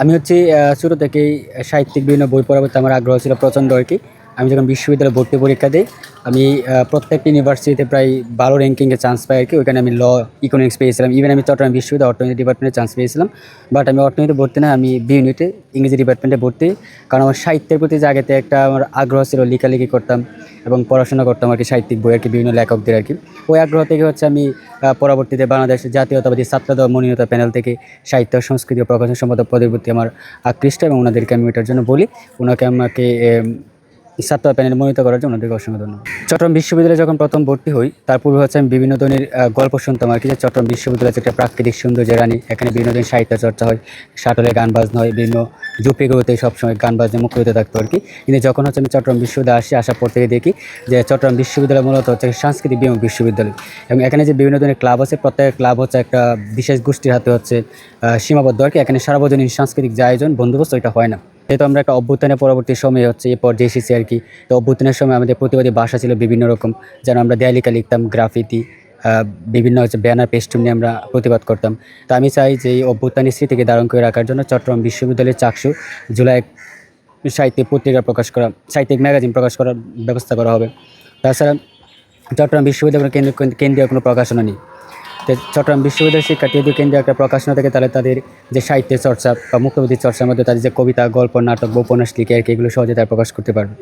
আমি হচ্ছি ছোটো থেকেই সাহিত্যিক, বিভিন্ন বই পড়ার প্রতি আমার আগ্রহ ছিল প্রচণ্ড আর কি। আমি যখন বিশ্ববিদ্যালয়ে ভর্তি পরীক্ষা দিই, আমি প্রত্যেকটি ইউনিভার্সিটিতে প্রায় ভালো র্যাঙ্কিংয়ে চান্স পাই আর কি। ওইখানে আমি ল ইকোনমিক্স পেয়েছিলাম। ইভেন আমি চট্টগ্রাম বিশ্ববিদ্যালয় অর্থনীতি ডিপার্টমেন্টে চান্স পেয়েছিলাম। বাট আমি অর্থনীতি ভর্তি না, আমি বি ইউনিটে ইংরেজি ডিপার্টমেন্টে ভর্তি। কারণ আমার সাহিত্যের প্রতি যে আগেতে একটা আমার আগ্রহ ছিল, লেখালেখি করতাম এবং পড়াশোনা করতাম আর কি, সাহিত্যিক বই আর কি, বিভিন্ন লেখকদের আর কি। ওই আগ্রহ থেকে হচ্ছে আমি পরবর্তীতে বাংলাদেশ জাতীয়তাবাদী ছাত্রদল মনোনীত প্যানেল থেকে সাহিত্য, সংস্কৃতি ও প্রকাশন সম্পাদক পদের প্রতি আমার আকৃষ্ট এবং ওনাদেরকে আমি এটার জন্য বলি। ওনাকে আমাকে ছাত্র প্যানেল মনোনীত করার জন্য ওনাদেরকে অসংখ্য ধন্যবাদ। চট্টগ্রাম বিশ্ববিদ্যালয়ে যখন প্রথম ভর্তি হই, তার পূর্বে হচ্ছে আমি বিভিন্ন ধরনের গল্প শুনতাম আর কি, যে চট্টগ্রাম বিশ্ববিদ্যালয় একটা প্রাকৃতিক সৌন্দর্য রানী, এখানে বিভিন্ন ধরনের সাহিত্য চর্চা হয়, শাটলে গান বাজনা হয়, বিভিন্ন জুপিগুলোতে সবসময় গান বাজনা মুখ হতে থাকতো আর কি। কিন্তু যখন হচ্ছে আমি চট্টগ্রাম বিশ্ববিদ্যালয়ে আসি, আসার পর থেকে দেখি যে চট্টগ্রাম বিশ্ববিদ্যালয় মূলত হচ্ছে সাংস্কৃতিক বিভাগ বিশ্ববিদ্যালয়। এবং এখানে যে বিভিন্ন ধরনের ক্লাব আছে, প্রত্যেক ক্লাব হচ্ছে একটা বিশেষ গোষ্ঠীর হাতে হচ্ছে সীমাবদ্ধ আর কি। এখানে সার্বজনীন সাংস্কৃতিক যে আয়োজন, বন্দোবস্ত এটা হয় না। যেহেতু আমরা একটা অভ্যুত্থানের পরবর্তী সময়ে হচ্ছে এই পর্যায়ে এসেছি আর কি। তো অভ্যুত্থানের সময় আমাদের প্রতিবাদী ভাষা ছিল বিভিন্ন রকম। যেন আমরা দেয়ালিকা লিখতাম, গ্রাফিতি বিভিন্ন হচ্ছে ব্যানার পেস্টুম নিয়ে আমরা প্রতিবাদ করতাম। তো আমি চাই যে এই অভ্যুত্থানের স্মৃতিকে ধারণ করে রাখার জন্য চট্টগ্রাম বিশ্ববিদ্যালয়ের চাকসু জুলাই সাহিত্যিক পত্রিকা প্রকাশ করা, সাহিত্যিক ম্যাগাজিন প্রকাশ করার ব্যবস্থা করা হবে। তাছাড়া চট্টগ্রাম বিশ্ববিদ্যালয়ের কেন্দ্র কেন্দ্রীয় কোনো প্রকাশনা নেই। চট্টগ্রাম বিশ্ববিদ্যালয়ের শিক্ষার্থী যদি কেন্দ্রীয় একটা প্রকাশনা থেকে, তাহলে তাদের যে সাহিত্যের চর্চা বা মুক্তবুদ্ধির চর্চার মধ্যে তাদের যে কবিতা, গল্প, নাটক বা উপন্যাস লিখে আর কি এগুলো সহজে তারা প্রকাশ করতে পারবে।